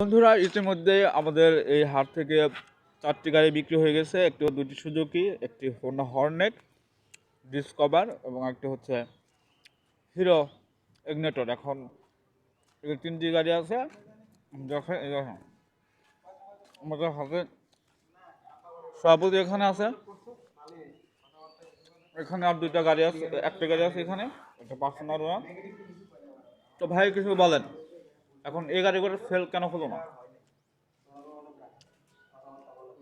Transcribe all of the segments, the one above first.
বন্ধুরা, ইতিমধ্যে আমাদের এই হাট থেকে চারটি গাড়ি বিক্রি হয়ে গেছে। একটি দুটি সুজুকি, একটি হোন্ডা হর্নেট, ডিসকভার এবং একটি হচ্ছে হিরো ইগনেটর এখন তিনটি গাড়ি আছে। যখন আমাদের হাতে সভাপতি এখানে আছে। এখানে আর দুইটা গাড়ি আছে, একটা গাড়ি আছে এখানে, একটা পার্সোনাল তো ভাই, কিছু বলেন। এখন এই গাড়িগুলো ফেল কেন হলো না?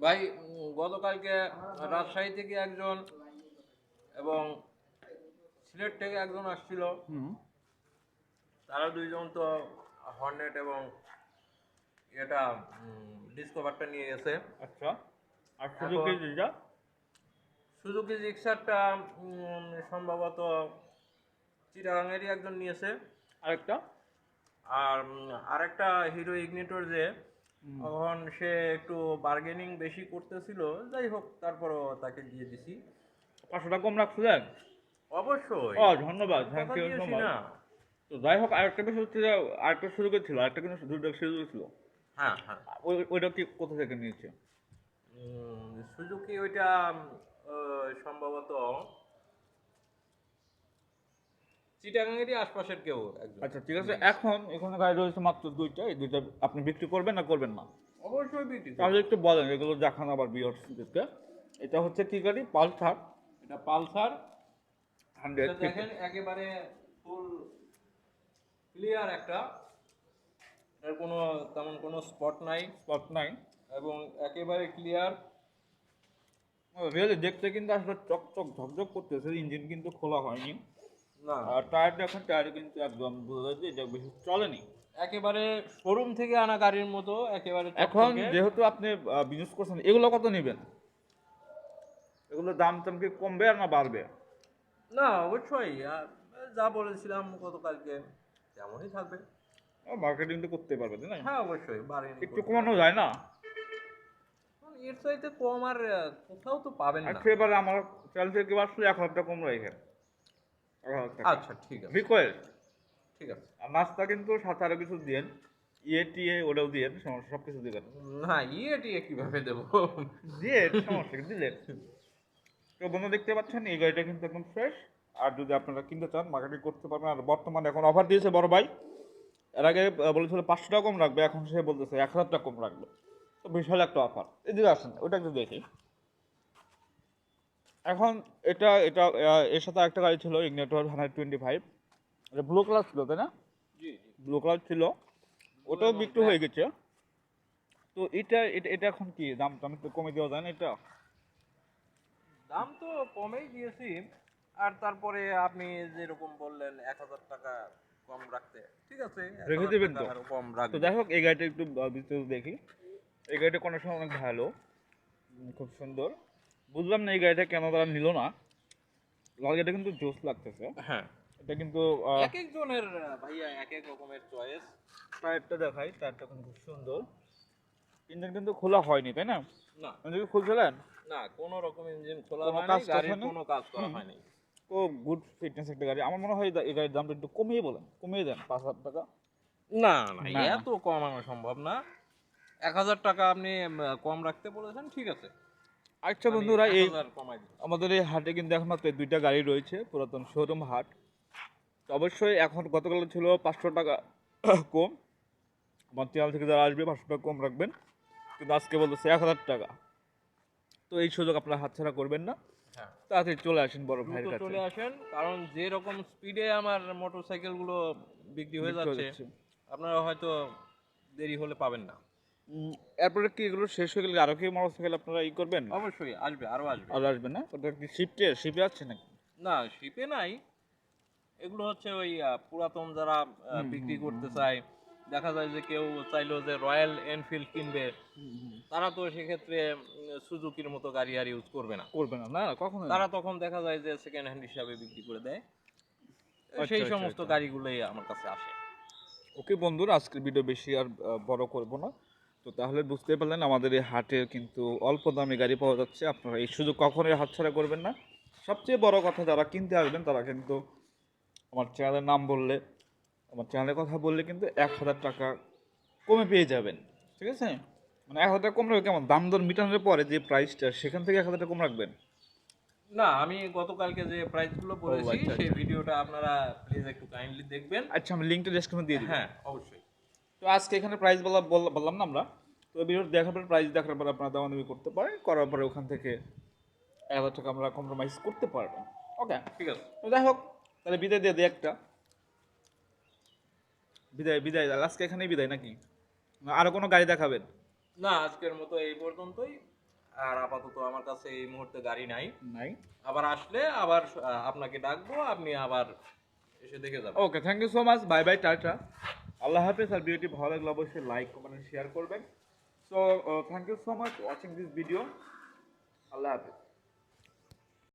ভাই গতকালকে রাজশাহী থেকে একজন এবং সিলেট থেকে একজন আসছিল। তারা দুইজন তো হর্নেট এবং এটা ডিসকভারটা নিয়ে গেছে। আচ্ছা। আর সুজুকি যেটা সুজুকি জিক্সারটা উম, সম্ভবত চিটাগাঙেরই একজন নিয়েছে। আরেকটা? আর আরেকটা হিরো ইগনিটর যে তখন সে একটু বার্গেনিং বেশি করতেছিল যাই হোক তারপরও তাকে দিয়ে দিছি। পাঁচশো টাকা কম রাখছিলেন অবশ্যই। ও ধন্যবাদ থ্যাংক ইউ ধন্যবাদ। না। তো যাই হোক আরেকটা বিষয় হচ্ছে আরেকটা সুযোগে ছিল আরেকটা কিন্তু দুটো সুযোগ ছিল হ্যাঁ হ্যাঁ। ওইটা কি কোথা থেকে নিয়েছে? সুজুকি ওইটা সম্ভবত চিটাগাঙেরই আশপাশের কেউ একজন। আচ্ছা ঠিক আছে এখন এখানে গাড়ি রয়েছে মাত্র দুইটা এই দুইটা আপনি বিক্রি করবেন না করবেন না? অবশ্যই বিক্রি তাহলে একটু বলেন এগুলো দেখান আবার বিয়ার্সদেরকে এটা হচ্ছে কি গাড়ি? পালসার। এটা পালসার। হান্ড্রেড দেখেন একেবারে ফুল ক্লিয়ার একটা। এর কোনো তেমন কোনো স্পট নাই। স্পট নাই। এবং একেবারে ক্লিয়ার। রিয়েলি দেখতে কিন্তু আসলে চকচক ঝকঝক করতেছে ইঞ্জিন কিন্তু খোলা হয়নি। আর টায়ার দেখেন টায়ার কিন্তু একদম বোঝা যায় এটা বেশি চলেনি। একেবারে শোরুম থেকে আনা গাড়ির মতো একেবারে এখন যেহেতু আপনি বিজনেস করছেন এগুলো কত নেবেন? এগুলোর দাম টাম কি কমবে আর না বাড়বে? না অবশ্যই। যা বলেছিলাম গতকালকে তেমনই থাকবে। মার্কেটিং তো করতে পারবে তাই না? হ্যাঁ অবশ্যই একটু কমানো যায় না? এর চাইতে কম আর কোথাও তো পাবেন না। আচ্ছা এবারে আমার চ্যানেল থেকে এক হাজার টাকা কম টাকা আচ্ছা ঠিক আছে। রিকোয়েস্ট ঠিক আছে। নাস্তা কিন্তু সাথে আরও কিছু দিয়েন। ইয়ে টিয়ে ওটাও দিয়েন সমস্যা সব কিছু দিবেন। না ইয়ে টিয়ে কীভাবে দেবো? দিয়ে সমস্যা দিলেন। তো বন্ধু দেখতে পাচ্ছেন এই গাড়িটা কিন্তু একদম ফ্রেশ আর যদি আপনারা কিনতে চান মার্কেটিং করতে পারবেন। আর বর্তমানে এখন অফার দিয়েছে বড় ভাই। এর আগে বলেছিল পাঁচশো টাকা কম রাখবে এখন সে বলতেছে এক হাজার টাকা কম রাখবে। তো বিশাল একটা অফার এদিকে আসেন ওটা একটু দেখি। এখন এটা এটা এর সাথে একটা গাড়ি ছিল ইগনেটর হান্ড্রেড টোয়েন্টি ফাইভ এটা ব্লু কালার ছিল তাই না? জি ব্লু কালার ছিল। ওটাও বিক্রি হয়ে গেছে। তো এটা এটা এটা এখন কি? দাম দাম একটু কমে দেওয়া যায় না এটা? দাম তো কমেই দিয়েছি। আর তারপরে আপনি যেরকম বললেন এক হাজার টাকা কম রাখতে। ঠিক আছে রেখে দিবেন তো? কম তো রাখবেন যাই হোক এই গাড়িটা একটু বিস্তারিত দেখি। এই গাড়িটা কন্ডিশন অনেক ভালো। খুব সুন্দর। বুঝলাম না এই গাড়িটা কেন তারা নিল না। লাল গাড়িটা কিন্তু জোস লাগতেছে। হ্যাঁ। এটা কিন্তু এক একজনের ভাইয়া এক এক রকমের চয়েস টায়ারটা দেখাই টায়ারটা কিন্তু খুব সুন্দর। ইঞ্জিন কিন্তু খোলা হয়নি তাই না? না। ইঞ্জিন খুলছিলেন? না কোনো রকম ইঞ্জিন খোলা হয়নি গাড়ির কোনো কাজ করা হয়নি। তো গুড ফিটনেস একটা গাড়ি। আমার মনে হয় এই- এই গাড়ির দামটা একটু কমিয়ে বলেন কমিয়ে দেন পাঁচ হাজার টাকা। না না না। এত কমানো সম্ভব না। এক হাজার টাকা আপনি কম রাখতে বলেছেন ঠিক আছে। আচ্ছা বন্ধুরা এই 1000 কমাই দিচ্ছি। আমাদের এই হাটে কিন্তু এখন মাত্র দুইটা গাড়ি রয়েছে পুরাতন শোরুম হাট। তো অবশ্যই এখন গতকাল ছিল পাঁচশো টাকা কম। চ্যানেল থেকে যারা আসবে পাঁচশো টাকা কম রাখবেন। কিন্তু আজকে বলতেছে এক হাজার টাকা। তো এই সুযোগ আপনারা হাতছাড়া করবেন না। হ্যাঁ। তাড়াতাড়ি চলে আসেন বড় ভাইয়ের কাছে। চলে আসেন কারণ যে রকম স্পিডে আমার মোটরসাইকেলগুলো বিক্রি হয়ে যাচ্ছে। আপনারা হয়তো দেরি হলে পাবেন না। এরপরে কি এগুলো শেষ হয়ে গেলে আরও কি মোটরসাইকেল আপনারা ই করবেন? অবশ্যই আসবে আরও আসবে। আর আসবেন না? ওটা কি শিফটে শিফটে আছে নাকি? না শিপে নাই। এগুলো হচ্ছে ওই পুরাতন যারা বিক্রি করতে চায় দেখা যায় যে কেউ চাইলো যে রয়্যাল এনফিল্ড কিনবে তারা তো সেক্ষেত্রে সুজুকির মতো গাড়ি আর ইউজ করবে না। করবে না না কখনো তারা তখন দেখা যায় যে সেকেন্ড হ্যান্ড হিসাবে বিক্রি করে দেয়। আচ্ছা, সেই আচ্ছা, সমস্ত আচ্ছা। গাড়িগুলোই আমার কাছে আসে। ওকে বন্ধুরা আজকের ভিডিও বেশি আর বড় করব না। তো তাহলে বুঝতে পারলেন আমাদের এই হাটে কিন্তু অল্প দামে গাড়ি পাওয়া যাচ্ছে। আপনারা এই সুযোগ কখনোই হাতছাড়া করবেন না। সবচেয়ে বড় কথা যারা কিনতে আসবেন তারা কিন্তু আমার চ্যানেলের নাম বললে আমার চ্যানেলের কথা বললে কিন্তু এক হাজার টাকা কমে পেয়ে যাবেন। ঠিক আছে? মানে এক হাজার কম রাখবে কেমন? দাম দর মিটানোর পরে যে প্রাইসটা সেখান থেকে এক হাজার টাকা কম রাখবেন? না আমি গতকালকে যে প্রাইসগুলো বলেছি আচ্ছা, সেই ভিডিওটা আপনারা প্লিজ একটু কাইন্ডলি দেখবেন। আচ্ছা আমি লিঙ্কটা ডেসক্রিপশনে দিয়ে দিই হ্যাঁ অবশ্যই। তো আজকে এখানে প্রাইস বলা বললাম না আমরা। তো ভিডিও দেখার পর প্রাইস দেখার পর আপনারা দামাদামি করতে পারেন করার পরে ওখান থেকে এক হাজার টাকা আমরা কম্প্রোমাইজ করতে পারবেন ওকে ঠিক আছে। তো যাই হোক তাহলে বিদায় দিয়ে দিই একটা। বিদায় বিদায় আজকে এখানেই বিদায় নাকি? না আরও কোনো গাড়ি দেখাবেন? না আজকের মতো এই পর্যন্তই। আর আপাতত আমার কাছে এই মুহূর্তে গাড়ি নাই। নাই। আবার আসলে আবার আপনাকে ডাকবো আপনি আবার এসে দেখে যাবেন। Okay thank you so much bye bye tata. আল্লাহ হাফেজ, আর ভিডিওটি ভালো লাগলে অবশ্যই লাইক, কমেন্ট শেয়ার করবেন। So thank you so much watching this video আল্লাহ হাফেজ।